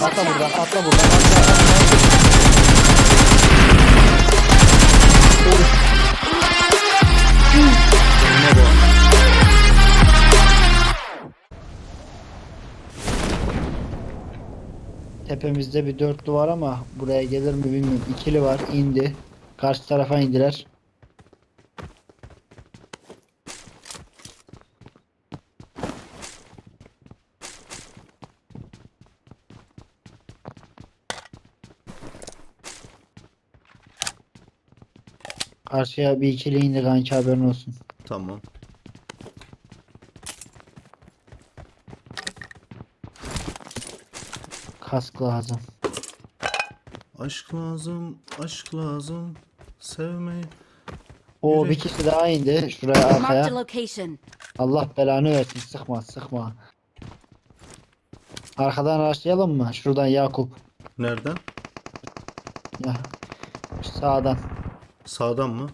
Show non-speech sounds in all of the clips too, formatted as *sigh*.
Atla buradan atla buradan atla. Tepemizde bir dörtlü var ama buraya gelir mi bilmiyorum. İkili var indi. Karşı tarafa indiler. Karşıya bir ikili indi kanki haberin olsun. Tamam. Kask lazım. Aşk lazım, aşk lazım. Sevmeyi. O bir kişi daha indi şuraya Marked a arkaya. location. Allah belanı versin sıkma sıkma. Arkadan başlayalım mı? Şuradan Yakup. Nereden? Ya. Sağdan. Sağdan mı?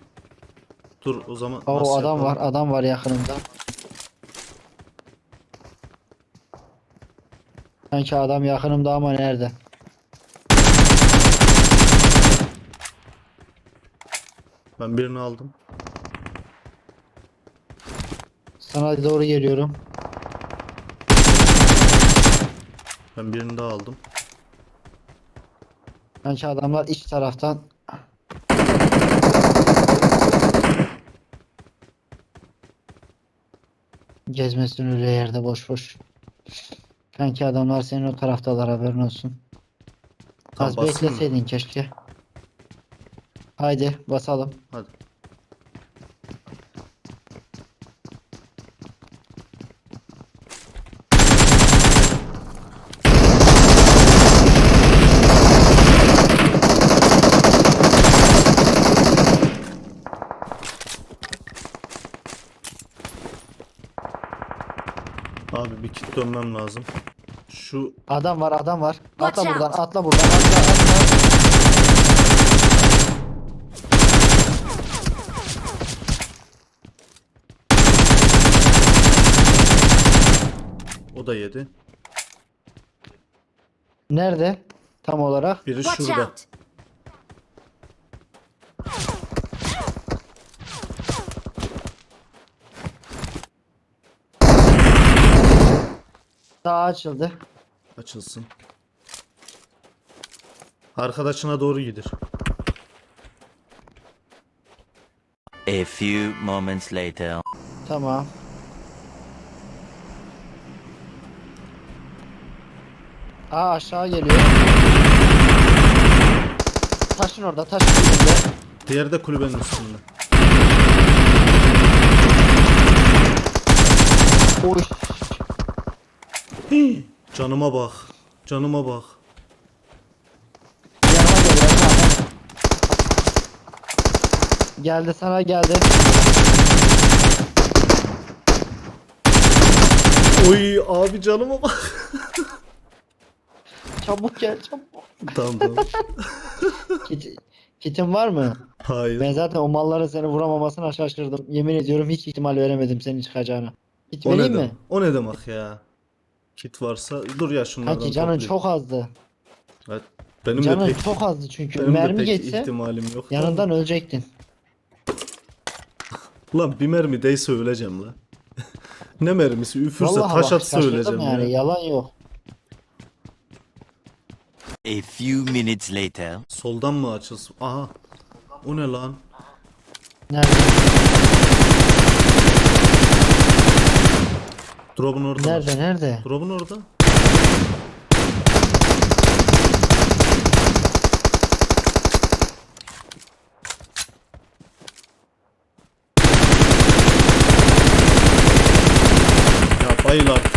Dur o zaman O nasıl adam yapalım? var adam var yakınımda. Sanki adam yakınımda ama nerede? Ben birini aldım. Sana doğru geliyorum. Ben birini daha aldım. Sanki adamlar iç taraftan. Gezmesin öyle yerde boş boş. Sanki adamlar senin o taraftalar haberin olsun. Tamam, Az basayım mı? bekleseydin keşke. Haydi basalım. Hadi. Abi bir kit dönmem lazım. Şu Adam var adam var. Watch Atla buradan out. atla buradan atla atla. o da yedi. Nerede? Tam olarak. Biri Watch şurada. out. Sağ açıldı. Açılsın. Arkadaşına doğru gidir. A few moments later. Tamam. Aa aşağı geliyor. Taşın orada taşın üstünde. Diğeri de kulübenin üstünde. Oy. Hii, Canıma bak. Canıma bak. Yanıma gel yanıma. Geldi sana geldi. Oy abi canıma bak. *laughs* Çabuk gel çabuk. tamam tamam. *laughs* Kit, kitin var mı? Hayır. Ben zaten o malların seni vuramamasına şaşırdım. Yemin ediyorum hiç ihtimal veremedim senin çıkacağına. Kit O ne vereyim demek? mi? O ne demek ya? Kit varsa dur ya şunlardan Kanki canın toplayayım. çok azdı. Evet, benim Canın de pek, çok azdı çünkü. benim de mermi pek geçse ihtimalim yok. da. yanından ölecektin. Lan bir mermi değse öleceğim la. *laughs* ne mermisi? Üfürse Vallahi taş bak, atsa öleceğim yani ya. yalan yok. A few minutes later. Soldan mı açılsın? Aha. O ne lan? Nerede? Drop'un orada. Nerede nerede? Drop'un orada. Ya bayıl artık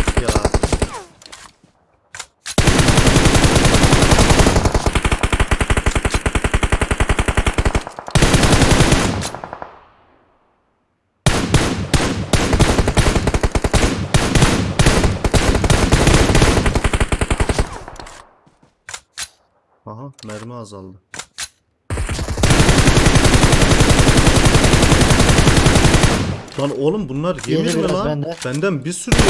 Aha mermi azaldı. Lan oğlum bunlar yemiş mi lan? Bende. Benden bir sürü yedi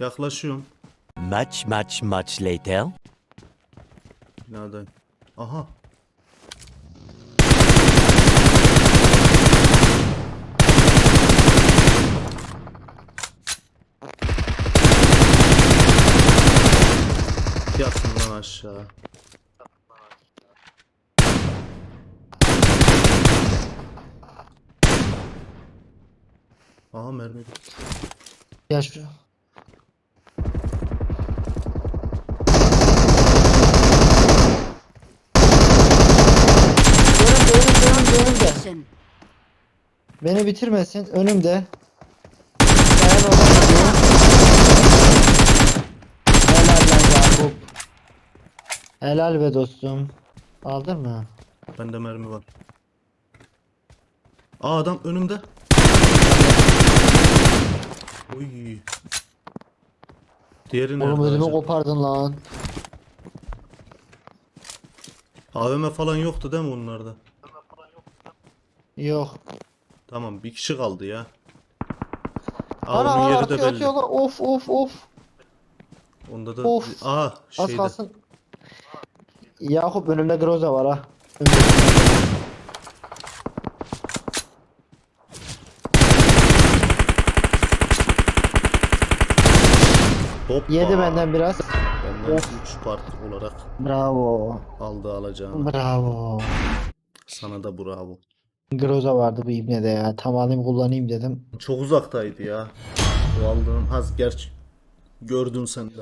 Yaklaşıyorum. Much much much later. Nereden? Aha Yatın lan aşağı. Aha mermi. Ya şu. Önümde. Beni bitirmesin. Önümde. Dayan ona gidiyor. Helal lan Yakup. Helal be dostum. Aldın mı? Bende mermi var. Aa adam önümde. Oy. Diğeri nerede Oğlum ödümü acaba? kopardın lan. AVM falan yoktu değil mi onlarda? Yok. Tamam bir kişi kaldı ya. Ana Aa, onun ana yeri de belli. atıyorlar. Of of of. Onda da Of. Aa Az şeyde. kalsın. Yakup önümde Groza var ha. Önümde. Hoppa. Yedi benden biraz. Benden Of. 3 part olarak Bravo. aldı alacağını. Bravo. Sana da bravo. Groza vardı bu ibnede ya. Tam alayım kullanayım dedim. Çok uzaktaydı ya. O aldığın haz gerçi gördün sen de.